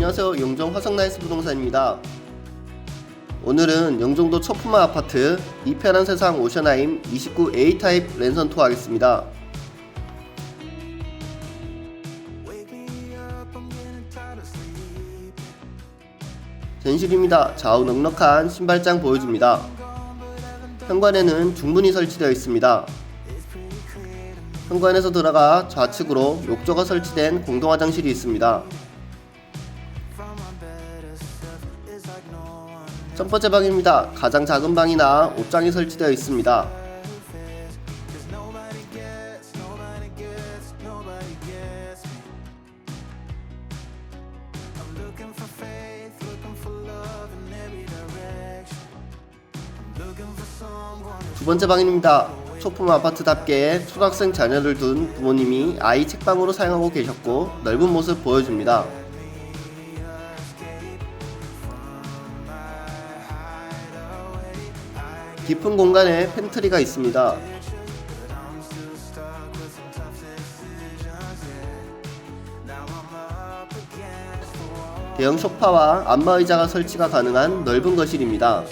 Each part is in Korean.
안녕하세요. 영종 화성나이스 부동산입니다. 오늘은 영종도 초품화 아파트 이편한 세상 오션하임 29A 타입 랜선 투어 하겠습니다. 전실입니다. 좌우 넉넉한 신발장 보여줍니다. 현관에는 중문이 설치되어 있습니다. 현관에서 들어가 좌측으로 욕조가 설치된 공동 화장실이 있습니다. 첫 번째 방입니다. 가장 작은 방이나 옷장이 설치되어 있습니다. 두 번째 방입니다. 초품 아파트답게 초등학생 자녀를 둔 부모님이 아이 책방으로 사용하고 계셨고 넓은 모습 보여줍니다. 깊은 공간에 팬트리가 있습니다. 대형 소파와 안마 의자가 설치가 가능한 넓은 거실입니다.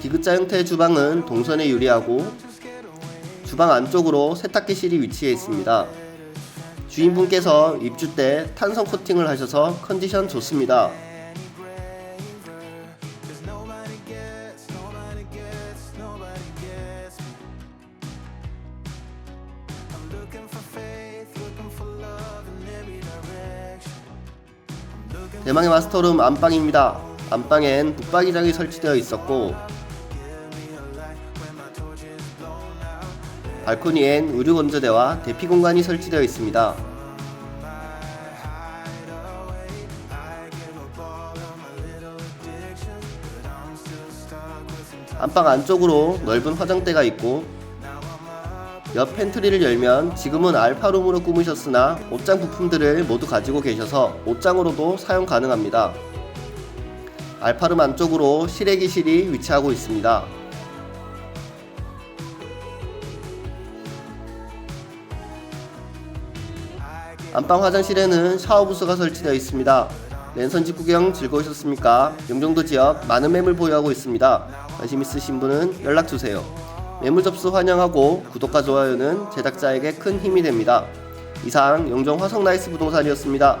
디귿자 형태의 주방은 동선에 유리하고 주방 안쪽으로 세탁기실이 위치해 있습니다. 주인분께서 입주 때 탄성 코팅을 하셔서 컨디션 좋습니다. 대망의 마스터룸 안방입니다. 안방엔 북박이장이 설치되어 있었고 발코니엔 의류 건조대와 대피 공간이 설치되어 있습니다. 안방 안쪽으로 넓은 화장대가 있고 옆 팬트리를 열면 지금은 알파룸으로 꾸미셨으나 옷장 부품들을 모두 가지고 계셔서 옷장으로도 사용 가능합니다. 알파룸 안쪽으로 실외기실이 위치하고 있습니다. 안방 화장실에는 샤워 부스가 설치되어 있습니다. 랜선 집 구경 즐거우셨습니까? 영종도 지역 많은 매물 보유하고 있습니다. 관심 있으신 분은 연락 주세요. 매물 접수 환영하고 구독과 좋아요는 제작자에게 큰 힘이 됩니다. 이상 영종 화성나이스 부동산이었습니다.